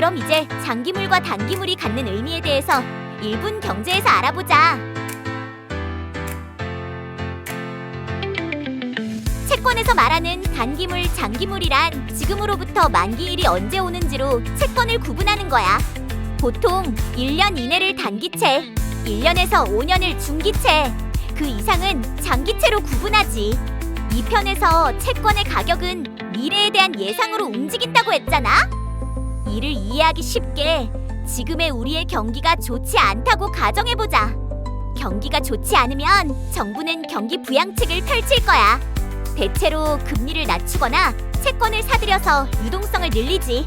그럼 이제 장기물과 단기물이 갖는 의미에 대해서 1분 경제에서 알아보자. 채권에서 말하는 단기물, 장기물이란 지금으로부터 만기일이 언제 오는지로 채권을 구분하는 거야. 보통 1년 이내를 단기채, 1년에서 5년을 중기채, 그 이상은 장기채로 구분하지. 이 편에서 채권의 가격은 미래에 대한 예상으로 움직인다고 했잖아. 이를 이해하기 쉽게 지금의 우리의 경기가 좋지 않다고 가정해보자. 경기가 좋지 않으면 정부는 경기 부양책을 펼칠 거야. 대체로 금리를 낮추거나 채권을 사들여서 유동성을 늘리지.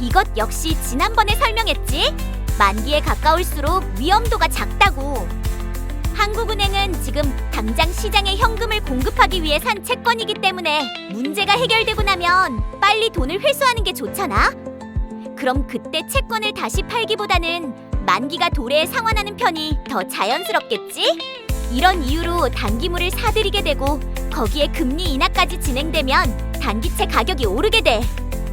이것 역시 지난번에 설명했지? 만기에 가까울수록 위험도가 작다고. 한국은행은 지금 당장 시장에 현금을 공급하기 위해 산 채권이기 때문에 문제가 해결되고 나면 빨리 돈을 회수하는 게 좋잖아. 그럼 그때 채권을 다시 팔기보다는 만기가 도래에 상환하는 편이 더 자연스럽겠지? 이런 이유로 단기물을 사들이게 되고 거기에 금리 인하까지 진행되면 단기채 가격이 오르게 돼.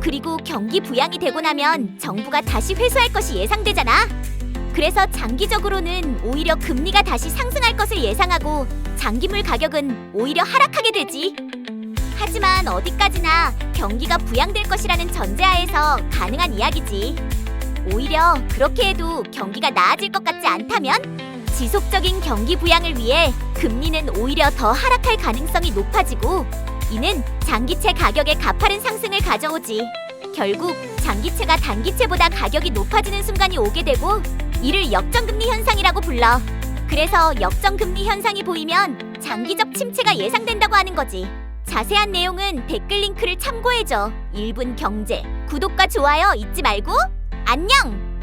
그리고 경기 부양이 되고 나면 정부가 다시 회수할 것이 예상되잖아. 그래서 장기적으로는 오히려 금리가 다시 상승할 것을 예상하고 장기물 가격은 오히려 하락하게 되지. 하지만 어디까지나 경기가 부양될 것이라는 전제하에서 가능한 이야기지. 오히려 그렇게 해도 경기가 나아질 것 같지 않다면 지속적인 경기 부양을 위해 금리는 오히려 더 하락할 가능성이 높아지고 이는 장기채 가격의 가파른 상승을 가져오지. 결국 장기채가 단기채보다 가격이 높아지는 순간이 오게 되고 이를 역전금리 현상이라고 불러. 그래서 역전금리 현상이 보이면 장기적 침체가 예상된다고 하는 거지. 자세한 내용은 댓글 링크를 참고해줘. 1분 경제. 구독과 좋아요 잊지 말고 안녕!